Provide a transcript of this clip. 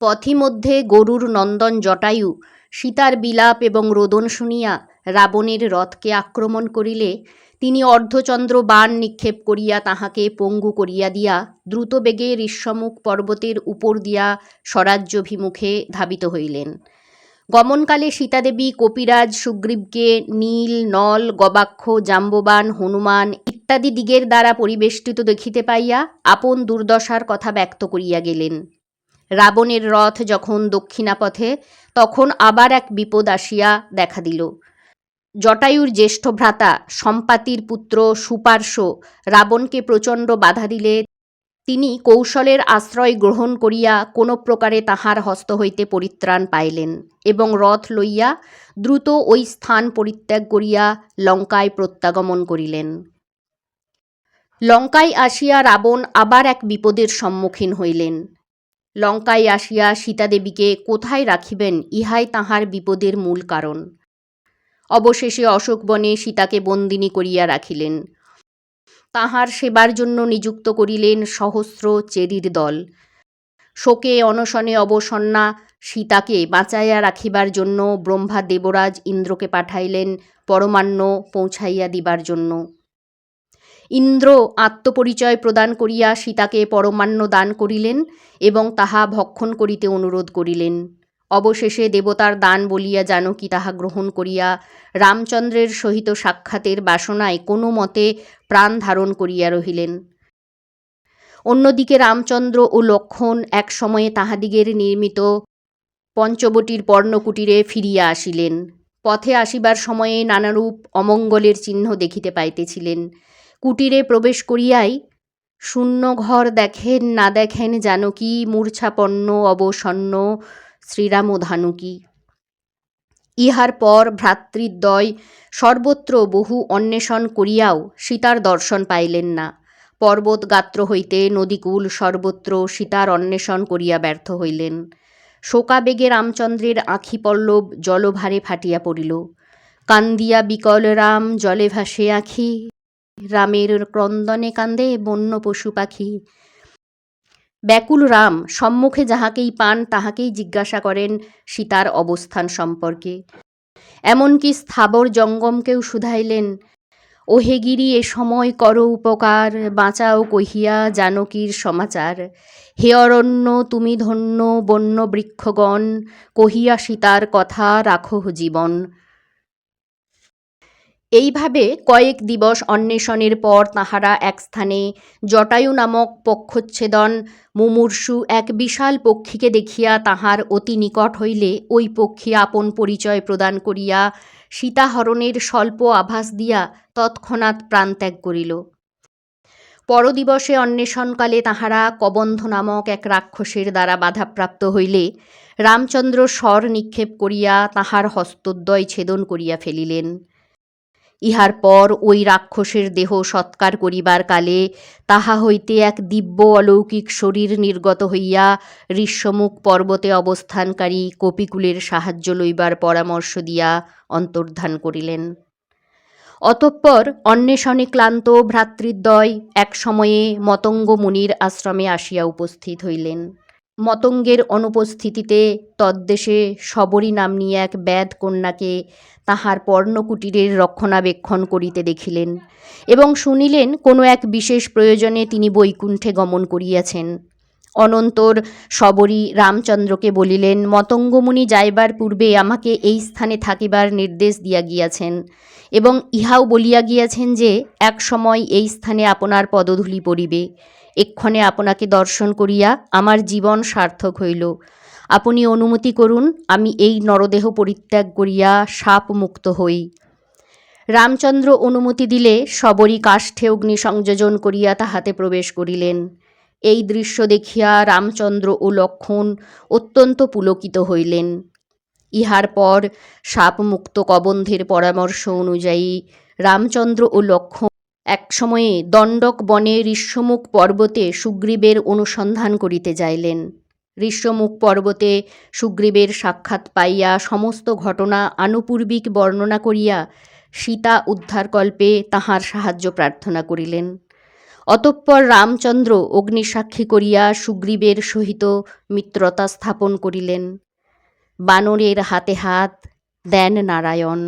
পথিমধ্যে গরুর নন্দন জটায়ু, সীতার বিলাপ এবং রোদন শুনিয়া রাবণের রথকে আক্রমণ করিলে তিনি অর্ধচন্দ্র বাণ নিক্ষেপ করিয়া তাহাকে পঙ্গু করিয়া দিয়া দ্রুতবেগে ঋষ্যমুখ পর্বতের উপর দিয়া স্বরাজ্যভিমুখে ধাবিত হইলেন। গমনকালে সীতাদেবী, কপিরাজ, সুগ্রীবকে নীল, নল, গবাক্ষ জাম্ববান হনুমান ইত্যাদি দিগের দ্বারা পরিবেষ্টিত দেখিতে পাইয়া আপন দুর্দশার কথা ব্যক্ত করিয়া গেলেন। রাবণের রথ যখন দক্ষিণাপথে, তখন আবার এক বিপদ আসিয়া দেখা দিল। জটায়ুর জ্যেষ্ঠ ভ্রাতা সম্পাতির পুত্র সুপার্শ্ব রাবণকে প্রচণ্ড বাধা দিলে। তিনি কৌশলের আশ্রয় গ্রহণ করিয়া কোনো প্রকারে তাহার হস্ত হইতে পরিত্রাণ পাইলেন এবং রথ লইয়া দ্রুত ওই স্থান পরিত্যাগ করিয়া লঙ্কায় প্রত্যাগমন করিলেন। লঙ্কায় আসিয়া রাবণ আবার এক বিপদের সম্মুখীন হইলেন। লঙ্কায় আসিয়া সীতাদেবীকে কোথায় রাখিবেন, ইহাই তাহার বিপদের মূল কারণ। অবশেষে অশোকবনে সীতাকে বন্দিনী করিয়া রাখিলেন। তাহার সেবার জন্য নিযুক্ত করিলেন সহস্র চেরির দল। শোকে অনশনে অবসন্না সীতাকে বাঁচাইয়া রাখিবার জন্য ব্রহ্মা দেবরাজ ইন্দ্রকে পাঠাইলেন, পরমান্ন পৌঁছাইয়া দিবার জন্য। ইন্দ্র আত্মপরিচয় প্রদান করিয়া সীতাকে পরমান্ন দান করিলেন এবং তাহা ভক্ষণ করিতে অনুরোধ করিলেন। অবশেষে দেবতার দান বলিয়া জানকী তাহা গ্রহণ করিয়া রামচন্দ্রের সহিত সাক্ষাতের বাসনায় কোনো মতে প্রাণ ধারণ করিয়া রহিলেন। অন্যদিকে রামচন্দ্র ও লক্ষণ এক সময়ে তাহাদিগের নির্মিত পঞ্চবটির পর্ণকুটিরে ফিরিয়া আসিলেন। পথে আসিবার সময়ে নানারূপ অমঙ্গলের চিহ্ন দেখিতে পাইতেছিলেন। কুটিরে প্রবেশ করিয়াই শূন্য ঘর দেখেন, না দেখেন জানকী, মূর্ছাপন্ন, অবসন্ন শ্রীরাম ধানুকী ইহার পর ভ্রাতৃদ্বয় সর্বত্র বহু অন্বেষণ করিয়াও সীতার দর্শন পাইলেন না। পর্বত গাত্র হইতে নদীকূল সর্বত্র সীতার অন্বেষণ করিয়া ব্যর্থ হইলেন। শোকাবেগে রামচন্দ্রের আঁখি পল্লব জলভারে ফাটিয়া পড়িল। কান্দিয়া বিকল রাম জলে ভাসে আঁখি রামের ক্রন্দনে কান্দে বন্য পশু পাখি। ব্যাকুল রাম সম্মুখে যাহাকেই পান, তাহাকেই জিজ্ঞাসা করেন সীতার অবস্থান সম্পর্কে। এমনকি স্থাবর জঙ্গমকেও শুধাইলেন ওহেগিরি এ সময় কর উপকার, বাঁচাও কহিয়া জানকীর সমাচার। হে অরণ্য, তুমি ধন্য বন্য বৃক্ষগণ, কহিয়া সীতার কথা রাখো জীবন। এইভাবে কয়েক দিবস অন্বেষণের পর তাহারা এক স্থানে জটায়ু নামক পক্ষচ্ছেদন, মুমূর্ষু এক বিশাল পক্ষীকে দেখিয়া তাহার অতি নিকট হইলে ওই পক্ষী আপন পরিচয় প্রদান করিয়া সীতাহরণের স্বল্প আভাস দিয়া তৎক্ষণাৎ প্রাণত্যাগ করিল। পরদিবসে অন্বেষণকালে তাহারা কবন্ধ নামক এক রাক্ষসের দ্বারা বাধাপ্রাপ্ত হইলে রামচন্দ্র স্বর নিক্ষেপ করিয়া তাহার হস্তদ্বয় ছেদন করিয়া ফেলিলেন। ইহার পর ওই রাক্ষসের দেহ সৎকার করিবার কালে তাহা হইতে এক দিব্য অলৌকিক শরীর নির্গত হইয়া ঋষ্যমুখ পর্বতে অবস্থানকারী কপিকুলের সাহায্য লইবার পরামর্শ দিয়া অন্তর্ধান করিলেন। অতঃপর অন্বেষণে ক্লান্ত ভ্রাতৃদ্বয় এক সময়ে মতঙ্গ মুনির আশ্রমে আসিয়া উপস্থিত হইলেন। মতঙ্গের অনুপস্থিতিতে তদ্দেশে শবরী নাম্নী এক ব্যাধ কন্যাকে তাহার পর্ণকুটিরের রক্ষণাবেক্ষণ করিতে দেখিলেন এবং শুনিলেন কোনো এক বিশেষ প্রয়োজনে তিনি বৈকুণ্ঠে গমন করিয়াছেন। অনন্তর শবরী রামচন্দ্রকে বলিলেন মতঙ্গমুনি যাইবার পূর্বে আমাকে এই স্থানে থাকিবার নির্দেশ দিয়া গিয়াছেন এবং ইহাও বলিয়া গিয়াছেন যে, এক সময় এই স্থানে আপনার পদধূলি পড়িবে। এক্ষণে আপনাকে দর্শন করিয়া আমার জীবন সার্থক হইল। আপনি অনুমতি করুন, আমি এই নরদেহ পরিত্যাগ করিয়া সাপ মুক্ত হই রামচন্দ্র অনুমতি দিলে শবরী কাষ্ঠে অগ্নি সংযোজন করিয়া তাহাতে প্রবেশ করিলেন। এই দৃশ্য দেখিয়া রামচন্দ্র ও লক্ষণ অত্যন্ত পুলকিত হইলেন। ইহার পর সাপমুক্ত কবন্ধের পরামর্শ অনুযায়ী রামচন্দ্র ও লক্ষণ এক সময়ে দণ্ডক বনে ঋষ্যমুখ পর্বতে সুগ্রীবের অনুসন্ধান করিতে যাইলেন। ঋষ্যমুখ পর্বতে সুগ্রীবের সাক্ষাৎ পাইয়া সমস্ত ঘটনা আনুপূর্বিক বর্ণনা করিয়া সীতা উদ্ধারকল্পে তাহার সাহায্য প্রার্থনা করিলেন। অতঃপর রামচন্দ্র অগ্নিসাক্ষী করিয়া সুগ্রীবের সহিত মিত্রতা স্থাপন করিলেন। বানরের হাতে হাত দেন নারায়ণ।